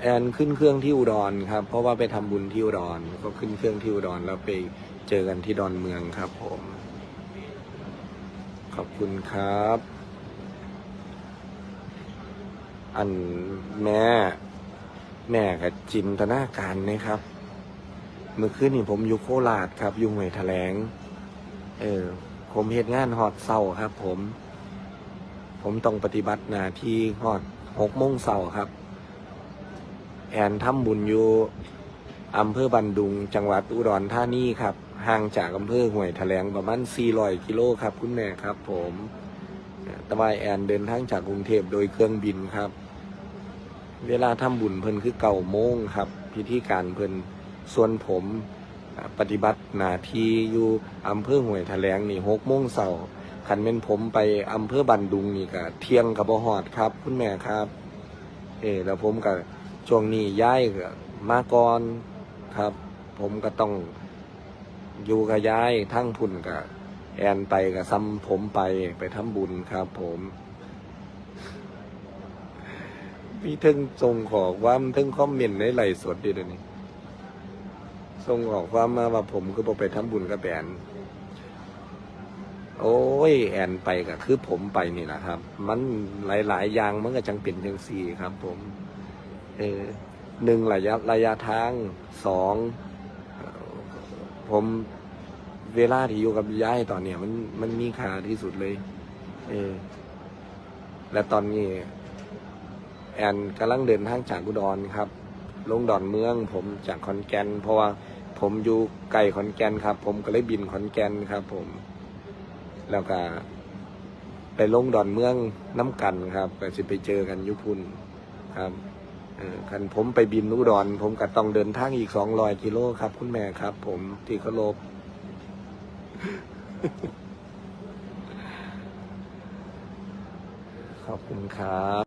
แอนขึ้นเครื่องที่อุดรครับ เพราะว่าไปทำบุญที่อุดรก็ขึ้นเครื่องที่อุดรแล้วไปเจอกันที่ดอนเมืองครับ ผม ขอบคุณครับ อันแม่ แม่กับจินตนาการนะครับ เมื่อคืนนี่ผมอยู่โคราชครับ อยู่หวยแถลง เออ ผมเหตุงานหอดเศร้าครับ ผม ผมต้องปฏิบัติหน้าที่หอดหกโมงเศร้าครับ แอนทำบุญอยู่อำเภอบันดุง จังหวัดอุดรธานีครับ ห่างจากอำเภอห่วยแถลงประมาณ 400 กิโลครับ คุณแม่ครับผมตะวายแอนเดินทางจากกรุงเทพโดยเครื่องบินครับ เวลาทำบุญเพิ่นคือเก่าโมงครับ พิธีการเพิ่นส่วนผมปฏิบัติหน้าที่อยู่อำเภอห่วยแถลงนี่หกโมงเสาร์คันเป็นผมไปอำเภอบันดุงนี่ก็เที่ยงกับบหอดครับ คุณแม่ครับ เออแล้วผมก็ ช่วงนี้ย้ายก็มาก่อนครับ ผมก็ต้องอยู่กับย้ายทั้งพุ่นกับแอนไปกับซ้ำผมไปไปทำบุญครับผมมีเทึงส่งขอความทึงคอมเมนต์ในไลสดดีเดี๋ยวนี้ส่งขอความมาว่าผมก็บอไปทำบุญกับแอนโอ้ย แอนไปก็คือผมไปนี่แหละครับ มันหลาย ๆ อย่างมันก็จังเป็นจังสี่ครับผม เออหนึ่งระยะระยะทางสองผมเวลาที่อยู่กับยายตอนเนี้ยมันมันมีค่าที่สุดเลย เออ และตอนนี้ แอนกำลังเดินทางจากอุดรครับ ลงดอนเมือง ผมจากขอนแก่นเพราะว่าผมอยู่ไกลขอนแก่นครับ ผมก็เลยบินขอนแก่นครับ ผม แล้วก็ไปลงดอนเมืองน้ำกันครับก็จะไปเจอกันยุพุนครับ คันผมไปบินอุดร ผมก็ต้องเดินทางอีกสองร้อยกิโลครับ คุณแม่ครับ ผมที่เคารพขอบคุณครับ